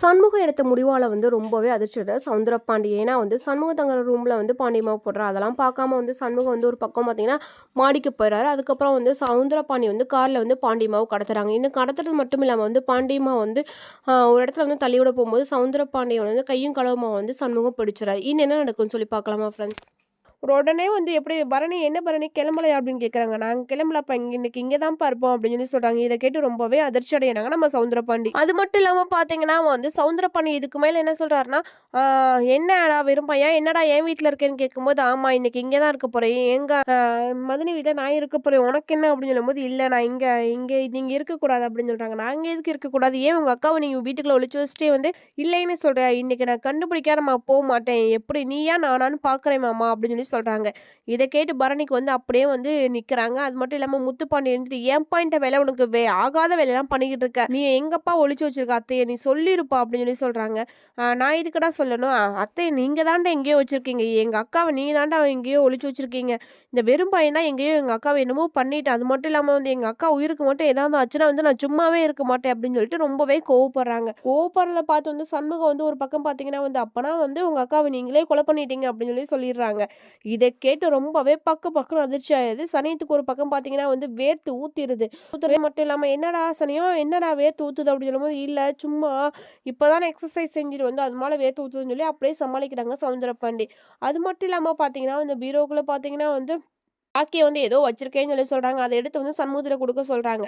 சண்முகம் எடுத்த முடிவால் வந்து ரொம்பவே அதிர்ச்சிடுற சவுந்தரபாண்டி ஏன்னா வந்து சண்முகம் தங்குற ரூமில் வந்து பாண்டியமாக போடுறா. அதெல்லாம் பார்க்காம வந்து சண்முகம் வந்து ஒரு பக்கம் பார்த்தீங்கன்னா மாடிக்கு போயிடுறாரு அதுக்கப்புறம் வந்து சவுந்தரபாண்டி வந்து காரில் வந்து பாண்டியமாவை கடத்துறாங்க. இன்னும் கடத்துறது மட்டும் இல்லாமல் வந்து பாண்டியமா வந்து ஒரு இடத்துல வந்து தள்ளி விட போகும்போது சவுந்தரபாண்டியன் வந்து கையும் களவுமா வந்து சண்முகம் பிடிச்சிடறாரு. இன்னும் என்ன நடக்கும்னு சொல்லி பார்க்கலாமா ஃப்ரெண்ட்ஸ் உடனே வந்து எப்படி பரணி என்ன பரணி? கிளம்பலையா? அப்படின்னு கேட்குறாங்க நாங்கள் கிளம்பலப்பா. இங்கே இன்னைக்கு இங்கே தான்ப்பா இருப்போம் அப்படின்னு சொல்லி சொல்கிறாங்க இதை கேட்டு ரொம்பவே அதிர்ச்சி அடைகிறாங்க நம்ம சவுந்தரபாண்டி அது மட்டும் இல்லாமல் பார்த்தீங்கன்னா வந்து சவுந்தரபாண்டி இதுக்கு மேலே என்ன சொல்கிறாருன்னா என்னடா வெறும் பையன்? என்னடா என் வீட்டில் இருக்கேன்னு கேட்கும்போது ஆமாம் இன்னைக்கு இங்கே தான் இருக்க போகிறேன் எங்கள் மதினி வீட்டில் நான் இருக்க போகிறேன் உனக்கு என்ன? அப்படின்னு சொல்லும்போது இல்லை நான் இங்கே இங்கே நீங்கள் இருக்கக்கூடாது அப்படின்னு சொல்கிறாங்க நாங்கள் எதுக்கு இருக்கக்கூடாது? ஏன் உங்கள் அக்காவை நீங்கள் வீட்டுக்குள்ள ஒழிச்சு வச்சுட்டே வந்து இல்லைன்னு சொல்கிறேன் இன்னைக்கு நான் கண்டுபிடிக்காம நான் போக மாட்டேன். எப்படி நீயா நானான்னு பார்க்குறேன் மாமா அப்படின்னு சொல்லி சொல்கிறாங்க இதை கேட்டு பரணிக்கு வந்து அப்படியே வந்து நிற்கிறாங்க அது மட்டும் இல்லாமல் முத்துப்பாண்டி இருந்துட்டு என் பாயிண்ட வேலை உனக்கு வே ஆகாத வேலையெல்லாம் பண்ணிக்கிட்டு இருக்க. நீ எங்கப்பா ஒழிச்சு வச்சிருக்க அத்தையை? நீ சொல்லிருப்பா அப்படின்னு சொல்லி சொல்கிறாங்க நான் இதுக்கடா சொல்லணும். அத்தை அத்தையை நீங்கள் தாண்டா எங்கேயோ வச்சுருக்கீங்க. எங்கள் அக்காவை நீ தாண்டா எங்கேயோ ஒழிச்சு வச்சுருக்கீங்க. இந்த வெறும் பையன் தான் எங்கேயோ எங்கள் அக்காவை என்னமோ பண்ணிட்டு அது மட்டும் இல்லாமல் வந்து எங்கள் அக்கா உயிருக்கு மட்டும் ஏதாவது ஆச்சுன்னா வந்து நான் சும்மாவே இருக்க மாட்டேன் அப்படின்னு சொல்லிட்டு ரொம்பவே கோவப்படுறாங்க. கோவப்படுறத பார்த்து வந்து சண்முகம் வந்து ஒரு பக்கம் பார்த்தீங்கன்னா வந்து அப்போனா வந்து உங்கள் அக்காவை நீங்களே கொலை பண்ணிட்டீங்க அப்படின்னு சொல்லி சொல்லிடுறாங்க. இதை கேட்டு ரொம்பவே பக்கு பக்கம் அதிர்ச்சி ஆயிடுது. சனியத்துக்கு ஒரு பக்கம் பார்த்தீங்கன்னா வந்து வேர்த்து ஊத்திடுது ஊற்றுறது மட்டும் இல்லாமல் என்னடா சனியம் என்னடா வேர்த்து ஊற்றுது அப்படின்னு சொல்லும்போது இல்லை சும்மா இப்போதான் எக்ஸசைஸ் செஞ்சுட்டு வந்து அது மேலே வேர்த்து ஊற்றுதுன்னு சொல்லி அப்படியே சமாளிக்கிறாங்க சவுந்தரபாண்டி. அது மட்டும் இல்லாமல் பார்த்தீங்கன்னா இந்த பீரோக்குள்ளே பார்த்தீங்கன்னா வந்து பாக்கியை வந்து ஏதோ வச்சிருக்கேன்னு சொல்லி சொல்கிறாங்க அதை எடுத்து வந்து சண்முகத்தில் கொடுக்க சொல்கிறாங்க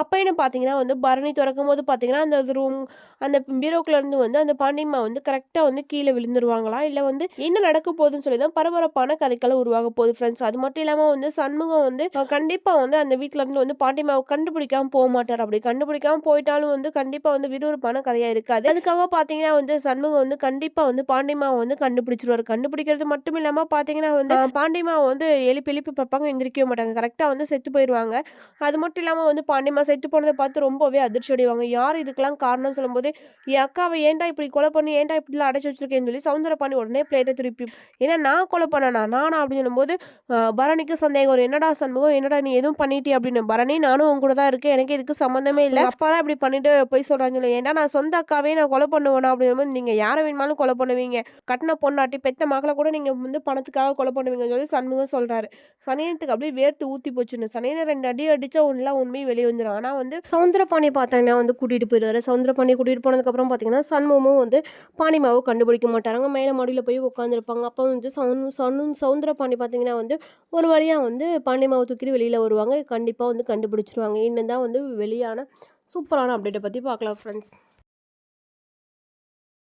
அப்போ என்ன பார்த்தீங்கன்னா வந்து பரணி திறக்கும் போது பார்த்தீங்கன்னா அந்த ரூம் அந்த பீரோக்குலேருந்து வந்து அந்த பாண்டியம்மா வந்து கரெக்டாக வந்து கீழே விழுந்துருவாங்களா? இல்லை வந்து என்ன நடக்க போகுதுன்னு சொல்லி தான் பரபரப்பான கதைக்களை உருவாக போகுது ஃப்ரெண்ட்ஸ் அது மட்டும் இல்லாமல் வந்து சண்முகம் வந்து கண்டிப்பாக வந்து அந்த வீட்டில் இருந்து வந்து பாண்டியம்மாவை கண்டுபிடிக்காமல் போக மாட்டார். அப்படி கண்டுபிடிக்காமல் போயிட்டாலும் வந்து கண்டிப்பாக வந்து விறுவிறுப்பான கதையாக இருக்காது. அதுக்காக பார்த்தீங்கன்னா வந்து சண்முகம் வந்து கண்டிப்பாக வந்து பாண்டியம்மாவை வந்து கண்டுபிடிச்சிருவார். கண்டுபிடிக்கிறது மட்டும் இல்லாமல் பார்த்தீங்கன்னா வந்து பாண்டியம்மாவை வந்து எழுப்பி எழுப்பி பார்ப்பாங்க எந்திரிக்கவே மாட்டாங்க. கரெக்டாக வந்து செத்து போயிடுவாங்க அது மட்டும் இல்லாமல் வந்து பாண்டியம்மா செத்து போனதை பார்த்து ரொம்பவே அதிர்ச்சி அடைவாங்க. யார் இதுக்கெல்லாம் காரணம் சொல்லும்போது என் அக்காவை ஏன்டா இப்படி கொலை பண்ணி ஏன்டா இப்படிலாம் அடைச்சி வச்சிருக்கேன்னு சொல்லி சவுந்தர பாண்டி உடனே பிளேட்டை திருப்பி ஏன்னா நான் கொலை பண்ணனா நானா? அப்படின்னு சொல்லும்போது பரணிக்கு சந்தேகம் ஒரு என்னடா சண்முகம்? என்னடா நீ எதுவும் பண்ணிட்டி அப்படின்னு. பரணி நானும் உங்க கூட தான் இருக்கேன். எனக்கு இதுக்கு சம்மந்தமே இல்லை. அப்பா தான் இப்படி பண்ணிட்டு போய் சொல்கிறாங்க சொல்லி. ஏன்டா நான் சொந்த அக்காவே நான் கொலை பண்ணுவேனா? அப்படின்னு நீங்கள் யாரை வேணுமாலும் கொலை பண்ணுவீங்க. கட்டின பொண்ணாட்டி பெத்த மக்களை கூட நீங்கள் வந்து பணத்துக்காக கொலை பண்ணுவீங்கன்னு சொல்லி சண்முகம் சொல்றாரு. சனியனுக்கு அப்படியே வேர்த்து ஊத்தி போச்சுன்னு. சனியனை ரெண்டு அடி அடிச்சா ஒன்றுலாம் உண்மையை வெளியே வந்துடும் ஆனால் வந்து சவுந்தரபாணி பார்த்தீங்கன்னா வந்து கூட்டிகிட்டு போயிடுவாரு. சவுந்தரபாணி கூட்டிகிட்டு போனதுக்கப்புறம் பார்த்தீங்கன்னா சண்முகமும் வந்து பாண்டிமாவை கண்டுபிடிக்க மாட்டாங்க மேலே மாடியில் போய் உட்காந்துருப்பாங்க அப்போ வந்து சவுன் சனு சவுந்தரபாணி பார்த்தீங்கன்னா வந்து ஒரு வழியாக வந்து பாண்டிமாவை தூக்கிட்டு வெளியில் வருவாங்க. கண்டிப்பாக வந்து கண்டுபிடிச்சிருவாங்க. இன்னும் தான் வந்து வெளியான சூப்பரான அப்டேட்டை பற்றி பார்க்கலாம் ஃப்ரெண்ட்ஸ்